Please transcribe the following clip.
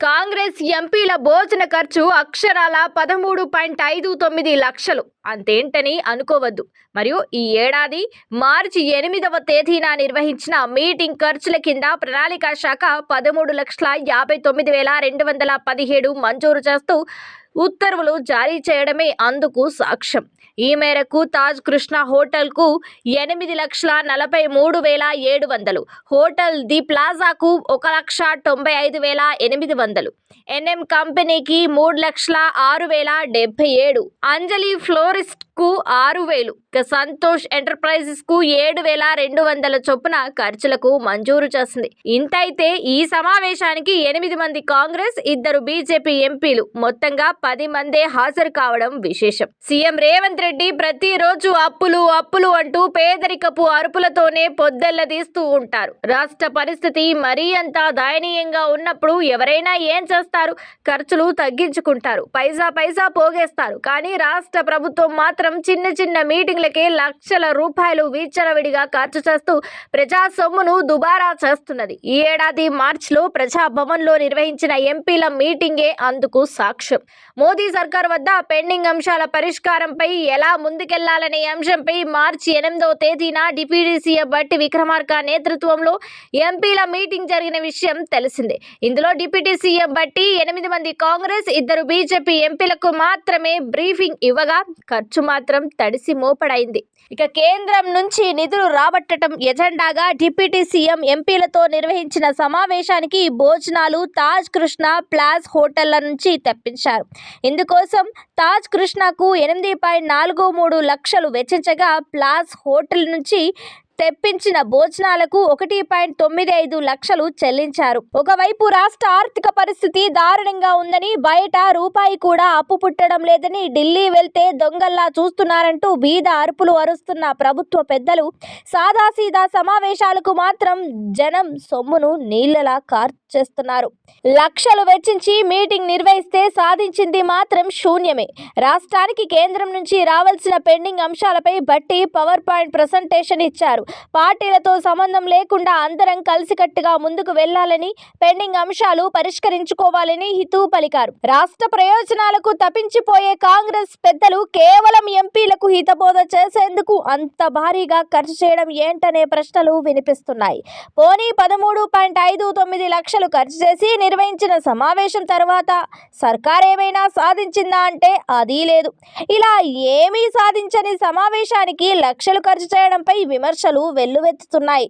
కాంగ్రెస్ ఎంపీల భోజన ఖర్చు అక్షరాల పదమూడు పాయింట్ ఐదు తొమ్మిది లక్షలు. అంతేంటని అనుకోవద్దు. మరియు ఈ ఏడాది మార్చి ఎనిమిదవ తేదీన నిర్వహించిన మీటింగ్ ఖర్చుల కింద ప్రణాళికా శాఖ పదమూడు లక్షల యాభై తొమ్మిది వేల రెండు వందల పదిహేడు మంజూరు చేస్తూ ఉత్తర్వులు జారీ చేయడమే అందుకు సాక్ష్యం. ఈ మేరకు తాజ్ కృష్ణ హోటల్కు ఎనిమిది లక్షల నలభై మూడు వేల ఏడు వందలు హోటల్ ది ప్లాజాకు ఒక లక్ష తొంభై ఐదు వేల ఎనిమిది వందలు ఎన్ఎం కంపెనీకి మూడు లక్షల ఆరు వేల డెబ్బై ఏడు అంజలి ఫ్లోరిస్ట్ కు ఆరు వేలు. ఇక సంతోష్ ఎంటర్ప్రైజెస్కు ఏడు వేల రెండు వందల చొప్పున ఖర్చులకు మంజూరు చేసింది. ఇంతైతే ఈ సమావేశానికి ఎనిమిది మంది కాంగ్రెస్ ఇద్దరు బీజేపీ ఎంపీలు. మొత్తంగా పది మందే హాజరు కావడం విశేషం. సీఎం రేవంత్ రెడ్డి ప్రతిరోజు అప్పులు అప్పులు అంటూ పేదరికపు అరుపులతోనే పొద్దెల్లదీస్తూ ఉంటారు. రాష్ట్ర పరిస్థితి మరీ అంత దయనీయంగా ఉన్నప్పుడు ఎవరైనా ఏం చేస్తారు? ఖర్చులు తగ్గించుకుంటారు. పైసా పైసా పోగేస్తారు. కానీ రాష్ట్ర ప్రభుత్వం మాత్రం చిన్న చిన్న మీటింగ్లకే లక్షల రూపాయలు విచ్చలవిడిగా ఖర్చు చేస్తూ ప్రజా సొమ్మును దుబారా చేస్తున్నది. ఈ ఏడాది మార్చిలో ప్రజాభవన్లో నిర్వహించిన ఎంపీల మీటింగే అందుకు సాక్ష్యం. మోదీ సర్కార్ వద్ద పెండింగ్ అంశాల పరిష్కారంపై ఎలా ముందుకెళ్ళాలనే అంశంపై మార్చి ఎనిమిదవ తేదీన డిప్యూటీ సీఎం బట్టి విక్రమార్క నేతృత్వంలో ఎంపీల మీటింగ్ జరిగిన విషయం తెలిసిందే. ఇందులో డిప్యూటీ సీఎం బట్టి ఎనిమిది మంది కాంగ్రెస్ ఇద్దరు బీజేపీ ఎంపీలకు మాత్రమే బ్రీఫింగ్ ఇవ్వగా ఖర్చు మాత్రం తడిసి మోపడైంది. ఇక కేంద్రం నుంచి నిధులు రాబట్టడం ఎజెండాగా డిప్యూటీ సీఎం ఎంపీలతో నిర్వహించిన సమావేశానికి భోజనాలు తాజ్ కృష్ణ ప్లాస్ హోటళ్ళ నుంచి తెప్పించారు. ఇందుకోసం తాజ్ కృష్ణకు ఎనిమిది పాయింట్ నాలుగు మూడు లక్షలు వెచ్చించగా ప్లాస్ హోటల్ నుంచి తెప్పించిన భోజనాలకు ఒకటి పాయింట్ తొమ్మిది ఐదు లక్షలు చెల్లించారు. ఒకవైపు రాష్ట్ర ఆర్థిక పరిస్థితి దారుణంగా ఉందని బయట రూపాయి కూడా అప్పు పుట్టడం లేదని ఢిల్లీ వెళ్తే దొంగల్లా చూస్తున్నారంటూ బీద అరుపులు అరుస్తున్న ప్రభుత్వ పెద్దలు. సాదాసీదా సమావేశాలకు మాత్రం జనం సొమ్మును నీళ్ళలా కార్చేస్తున్నారు లక్షలు వెచ్చించి మీటింగ్ నిర్వహిస్తే సాధించింది మాత్రం శూన్యమే. రాష్ట్రానికి కేంద్రం నుంచి రావాల్సిన పెండింగ్ అంశాలపై బట్టి పవర్ పాయింట్ ప్రజెంటేషన్ ఇచ్చారు. పార్టీలతో సంబంధం లేకుండా అందరం కలిసికట్టుగా ముందుకు వెళ్ళాలని పెండింగ్ అంశాలు పరిష్కరించుకోవాలని హితవు పలికారు. రాష్ట్ర ప్రయోజనాలకు తప్పించిపోయే కాంగ్రెస్ పెద్దలు కేవలం ఎంపీలకు హితబోధ చేసేందుకు అంత భారీగా ఖర్చు చేయడం ఏంటనే ప్రశ్నలు వినిపిస్తున్నాయి. పోనీ పదమూడు పాయింట్ ఐదు తొమ్మిది లక్షలు ఖర్చు చేసి నిర్వహించిన సమావేశం తర్వాత సర్కార్ ఏమైనా సాధించిందా అంటే అది లేదు. ఇలా ఏమీ సాధించని సమావేశానికి లక్షలు ఖర్చు చేయడంపై విమర్శలు వెల్లువెత్తుతున్నాయి.